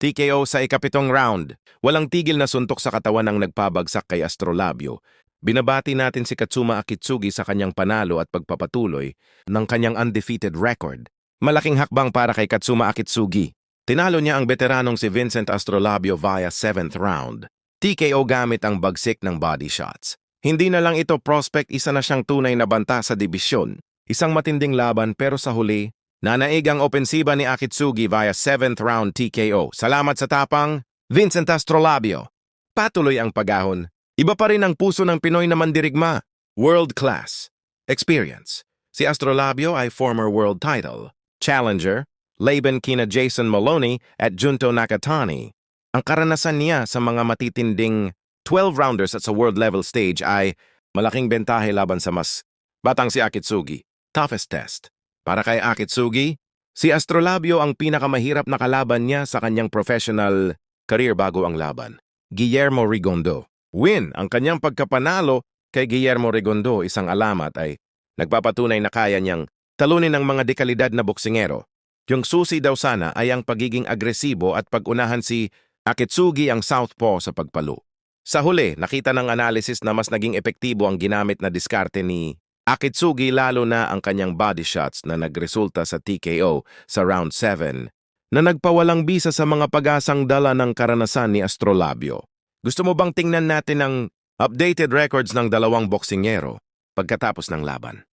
TKO sa ikapitong round. Walang tigil na suntok sa katawan ng nagpabagsak kay Astrolabio. Binabati natin si Katsuma Akitsugi sa kanyang panalo at pagpapatuloy ng kanyang undefeated record. Malaking hakbang para kay Katsuma Akitsugi. Tinalo niya ang veteranong si Vincent Astrolabio via 7th round. TKO gamit ang bagsik ng body shots. Hindi na lang ito prospect, isa na siyang tunay na banta sa dibisyon. Isang matinding laban pero sa huli, nanaig ang opensiba ni Akitsugi via 7th round TKO. Salamat sa tapang, Vincent Astrolabio. Patuloy ang pagahon. Iba pa rin ang puso ng Pinoy na mandirigma. World class. Experience. Si Astrolabio ay former world title. Challenger, Laban kina Jason Maloney at Junto Nakatani. Ang karanasan niya sa mga matitinding 12-rounders at sa world level stage ay malaking bentahe laban sa mas batang si Akitsugi. Toughest test. Para kay Akitsugi, si Astrolabio ang pinakamahirap na kalaban niya sa kanyang professional career bago ang laban. Guillermo Rigondo. Win ang kanyang pagkapanalo kay Guillermo Rigondo isang alamat ay nagpapatunay na kaya niyang talunin ng mga dekalidad na boksingero. Yung susi daw sana ay ang pagiging agresibo at pag-unahan si Akitsugi ang southpaw sa pagpalo. Sa huli, nakita ng analysis na mas naging epektibo ang ginamit na diskarte ni Akitsugi lalo na ang kanyang body shots na nagresulta sa TKO sa round 7 na nagpawalang bisa sa mga pag-asang dala ng karanasan ni Astrolabio. Gusto mo bang tingnan natin ang updated records ng dalawang boksingero pagkatapos ng laban?